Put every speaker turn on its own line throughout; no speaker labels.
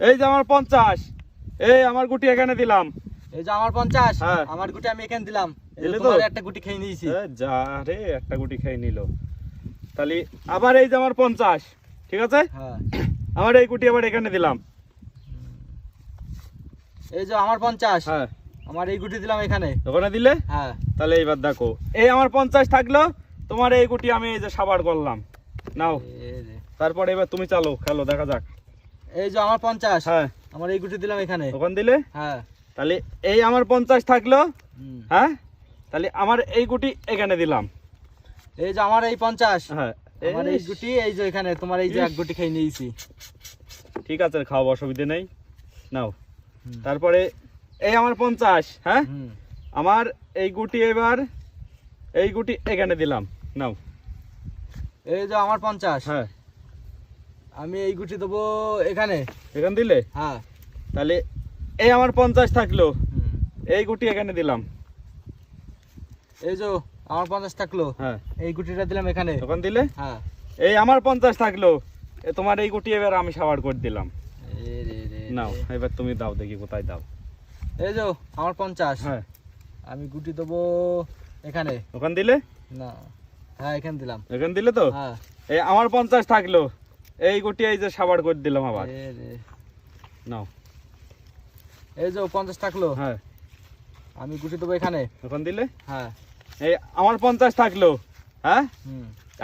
এই যে আমার পঞ্চাশ। এই আমার গুটি এখানে দিলাম।
এই যে আমার পঞ্চাশ
হ্যাঁ।
আমার গুটি আমি এখানে দিলাম। একটা গুটি খেয়ে নিয়েছি।
যা রে একটা গুটি খেয়ে নিল। তাহলে আবার এই যে আমার পঞ্চাশ ঠিক আছে?
হ্যাঁ।
আমার এই গুটি আবার এখানে দিলাম।
এই যে আমার পঞ্চাশ
হ্যাঁ।
আমার এই গুটি দিলাম এখানে।
ওখানে দিলে?
হ্যাঁ।
তাহলে এইবার দেখো। এই আমার পঞ্চাশ থাকল তোমার এই গুটি আমি এই যে সাবার করলাম। নাও। তারপরে এবার তুমি চালো খেলো দেখা যাক।
এই যে আমার পঞ্চাশ।
হ্যাঁ।
আমার এই গুটি দিলাম এখানে।
ওখান দিলে?
হ্যাঁ।
তাহলে এই আমার পঞ্চাশ থাকল। হ্যাঁ? তাহলে আমার এই গুটি এখানে দিলাম।
এই যে আমার এই পঞ্চাশ।
হ্যাঁ।
আমার এই গুটি এই যে এখানে তোমার এই যে এক গুটি খেয়ে নিয়েছি।
ঠিক আছে খাওয়া অসুবিধে নেই। নাও। তারপরে এই আমার পঞ্চাশ হ্যাঁ? আমার এই গুটি এবার এই গুটি এখানে দিলাম। নাও।
এই যে আমার পঞ্চাশ।
হ্যাঁ।
আমি এই গুটি দেবো এখানে।
এখানে দিলে?
হ্যাঁ।
তাহলে এই আমার পঞ্চাশ থাকল। এই গুটি এখানে দিলাম।
এই যে আমার পঞ্চাশ থাকল।
হ্যাঁ।
এই গুটিটা দিলাম এখানে।
ওখানে দিলে?
হ্যাঁ।
এই আমার পঞ্চাশ থাকল। তোমার এই গুটি এবার আমি সাবার করে দিলাম। নাও এবার তুমি দাও দেখি কোথায় দাও।
এই যে আমার পঞ্চাশ।
হ্যাঁ।
আমি গুটি দেবো এখানে।
ওখানে দিলে?
না। হ্যাঁ এখানে দিলাম।
এখানে দিলে তো?
হ্যাঁ।
এই আমার পঞ্চাশ থাকল। এই গুটি এই যে সাবার করে দিলাম আবার।
রে।
নাও।
এই যে পঞ্চাশ থাকল।
হ্যাঁ।
আমি গুটি দেবো এখানে।
ওখানে দিলে?
হ্যাঁ।
এই আমার পঞ্চাশ থাকল। হ্যাঁ?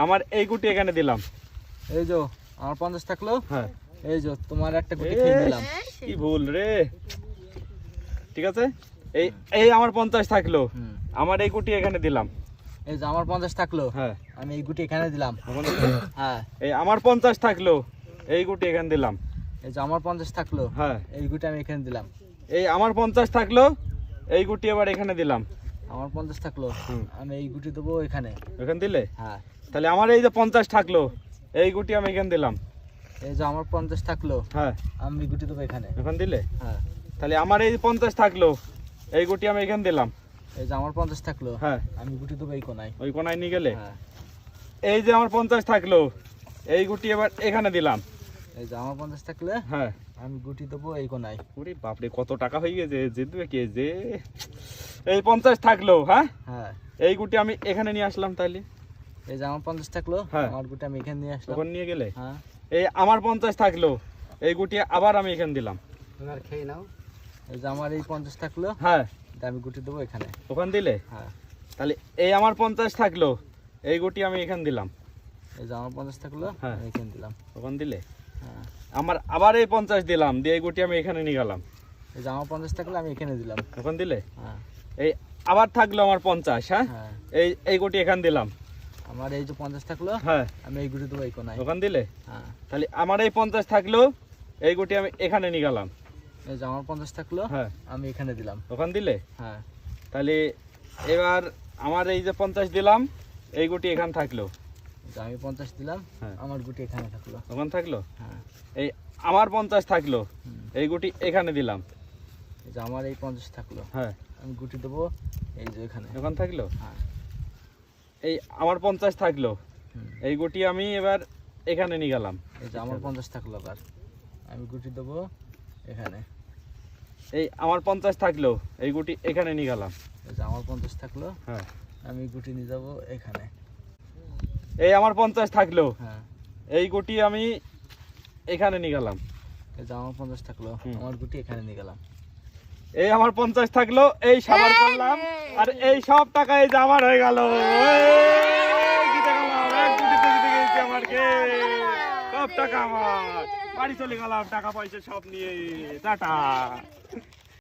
আমার এই গুটি এখানে দিলাম।
এই যে আমার পঞ্চাশ থাকল।
হ্যাঁ।
এই যে তোমার একটা গুটি খেয়ে নিলাম।
কি ভুল রে। ঠিক আছে? এই এই আমার পঞ্চাশ থাকল। আমার এই গুটি এখানে দিলাম।
এই যে আমার পঞ্চাশ থাকল
হ্যাঁ।
আমি এই গুটি এখানে দিলাম। হ্যাঁ।
এই আমার পঞ্চাশ থাকল এই গুটি এখানে দিলাম।
এই যে আমার পঞ্চাশ থাকল
হ্যাঁ।
এই গুটি আমি এখানে দিলাম।
এই আমার পঞ্চাশ থাকল এই গুটি আবার এখানে দিলাম।
আমার পঞ্চাশ থাকল আমি এই গুটি দেবো এখানে।
এখানে দিলে?
হ্যাঁ।
তাহলে আমার এই যে পঞ্চাশ থাকল এই গুটি আমি এখানে দিলাম।
এই যে আমার পঞ্চাশ থাকল
হ্যাঁ।
আমি গুটি দেবো এখানে।
এখানে দিলে?
হ্যাঁ।
তাহলে আমার এই পঞ্চাশ থাকল এই গুটি আমি এখানে দিলাম।
এই যে আমার পঞ্চাশ থাকল
হ্যাঁ।
আমি গুটি দেবো এই কোনায়।
ওই কোনায় নিয়ে গেলে?
হ্যাঁ।
এই যে আমার পঞ্চাশ থাকল এই গুটি এবার এখানে দিলাম।
এই যে আমার পঞ্চাশ থাকলে
হ্যাঁ।
আমি গুটি দেবো এই কোনায়।
ওরে বাপরে কত টাকা হয়ে গেছে জিতবে কে যে। এই পঞ্চাশ থাকল হ্যাঁ?
হ্যাঁ।
এই গুটি আমি এখানে নিয়ে আসলাম তাইলে
এই যে আমার পঞ্চাশ থাকল
হ্যাঁ।
আমার গুটি আমি এখানে নিয়ে আসলাম।
তখন নিয়ে গেলে?
হ্যাঁ।
এই আমার পঞ্চাশ থাকল এই গুটি আবার আমি এখানে দিলাম।
তোমার খেয়ে নাও। এই যে আমার এই পঞ্চাশ থাকল
হ্যাঁ।
আমি গুটি দেবো এখানে।
ওখান দিলে?
হ্যাঁ।
তাহলে এই আমার পঞ্চাশ থাকল এই গুটি আমি এখানে দিলাম।
এই যে আমার পঞ্চাশ থাকল
হ্যাঁ।
এখানে দিলাম।
ওখান দিলে?
হ্যাঁ।
আমার আবার এই পঞ্চাশ দিলাম দিয়ে এই গুটি আমি এখানে নিয়ে গেলাম।
এই যে আমার পঞ্চাশ থাকল আমি এখানে দিলাম।
ওখান দিলে?
হ্যাঁ।
এই আবার থাকল আমার পঞ্চাশ হ্যাঁ?
হ্যাঁ।
এই এই গুটি এখানে দিলাম।
আমার এই যে পঞ্চাশ থাকল
হ্যাঁ।
আমি এই গুটি দেবো এই কোনায়।
ওখান দিলে?
হ্যাঁ।
তাহলে আমার এই পঞ্চাশ থাকল এই গুটি আমি এখানে নিয়ে গেলাম।
এই যে আমার পঞ্চাশ থাকল
হ্যাঁ।
আমি এখানে দিলাম।
ওখান দিলে?
হ্যাঁ।
তাহলে এবার আমার এই যে পঞ্চাশ দিলাম এই গুটি এখানে থাকল।
আমি পঞ্চাশ দিলাম
হ্যাঁ।
আমার গুটি এখানে থাকল।
ওখানে থাকল?
হ্যাঁ।
এই আমার পঞ্চাশ থাকল এই গুটি এখানে দিলাম।
এই যে আমার এই পঞ্চাশ থাকল
হ্যাঁ।
আমি গুটি দেবো এই যে এখানে।
ওখানে থাকল?
হ্যাঁ।
এই আমার পঞ্চাশ থাকল এই গুটি আমি এবার এখানে নিয়ে গেলাম।
এই যে আমার পঞ্চাশ থাকল আবার আমি গুটি দেবো এখানে।
এই আমার পঞ্চাশ থাকল এই গুটি এখানে নিয়ে গেলাম।
এই যে আমার পঞ্চাশ থাকল
হ্যাঁ।
আমি গুটি নিয়ে যাব এখানে।
এই আমার পঞ্চাশ থাকল
হ্যাঁ।
এই গুটি আমি এখানে নিয়ে গেলাম।
এই যে আমার পঞ্চাশ থাকল আমার গুটি এখানে নিয়ে গেলাম।
এই আমার পঞ্চাশ থাকল এই সাবার করলাম আর এই সব টাকা এই যে আমার হয়ে গেল। আমার সব টাকা আমার। বাড়ি চলে গেলাম টাকা পয়সা সব নিয়ে টাটা।